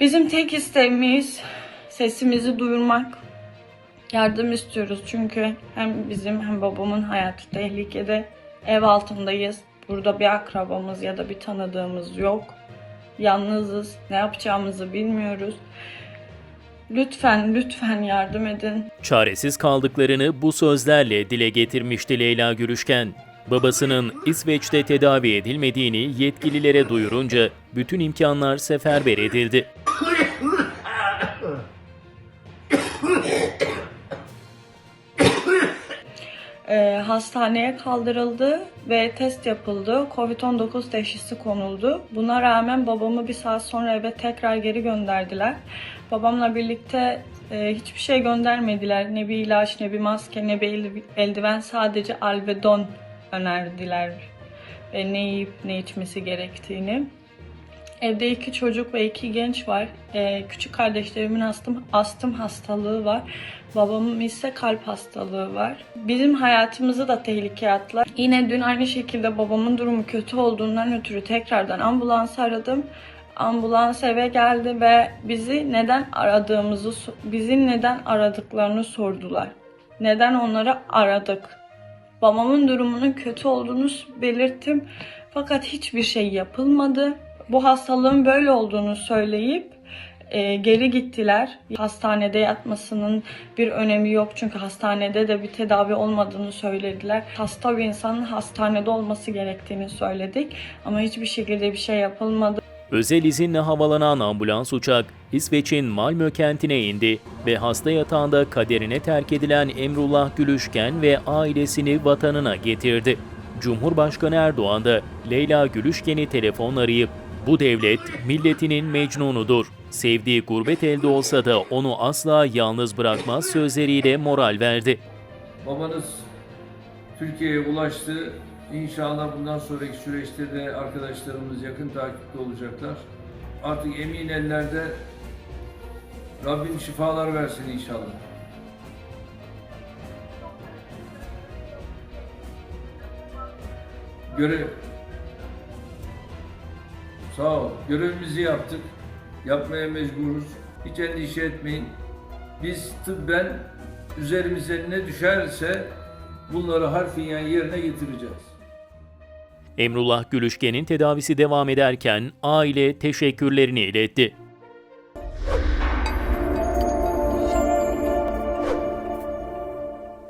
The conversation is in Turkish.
Bizim tek isteğimiz sesimizi duyurmak. Yardım istiyoruz çünkü hem bizim hem babamın hayatı tehlikede. Ev altındayız. Burada bir akrabamız ya da bir tanıdığımız yok. Yalnızız. Ne yapacağımızı bilmiyoruz. Lütfen lütfen yardım edin. Çaresiz kaldıklarını bu sözlerle dile getirmişti Leyla Gürüşken. Babasının İsveç'te tedavi edilmediğini yetkililere duyurunca bütün imkanlar seferber edildi. Ee, hastaneye kaldırıldı ve test yapıldı. Covid-19 teşhisi konuldu. Buna rağmen babamı bir saat sonra eve tekrar geri gönderdiler. Babamla birlikte e, hiçbir şey göndermediler. Ne bir ilaç, ne bir maske, ne bir el- eldiven. Sadece alvedon önerdiler. Ve ne yiyip ne içmesi gerektiğini. Evde iki çocuk ve iki genç var. Ee, küçük kardeşlerimin astım, astım hastalığı var. Babamın ise kalp hastalığı var. Bizim hayatımızı da tehlikeye attılar. Yine dün aynı şekilde babamın durumu kötü olduğundan ötürü tekrardan ambulans aradım. Ambulans eve geldi ve bizi neden aradığımızı, bizi neden aradıklarını sordular. Neden onları aradık? Babamın durumunun kötü olduğunu belirttim. Fakat hiçbir şey yapılmadı. Bu hastalığın böyle olduğunu söyleyip e, geri gittiler. Hastanede yatmasının bir önemi yok çünkü hastanede de bir tedavi olmadığını söylediler. Hasta bir insanın hastanede olması gerektiğini söyledik ama hiçbir şekilde bir şey yapılmadı. Özel izinle havalanan ambulans uçak İsveç'in Malmö kentine indi ve hasta yatağında kaderine terk edilen Emrullah Gülüşken ve ailesini vatanına getirdi. Cumhurbaşkanı Erdoğan da Leyla Gülüşken'i telefon arayıp bu devlet milletinin mecnunudur. Sevdiği gurbet elde olsa da onu asla yalnız bırakmaz sözleriyle moral verdi. Babanız Türkiye'ye ulaştı. İnşallah bundan sonraki süreçte de arkadaşlarımız yakın takipte olacaklar. Artık emin ellerde Rabbim şifalar versin inşallah. Görev. Sağ ol. Görevimizi yaptık. Yapmaya mecburuz. Hiç endişe etmeyin. Biz tıbben üzerimize ne düşerse bunları harfiyen yerine getireceğiz. Emrullah Gülüşken'in tedavisi devam ederken aile teşekkürlerini iletti.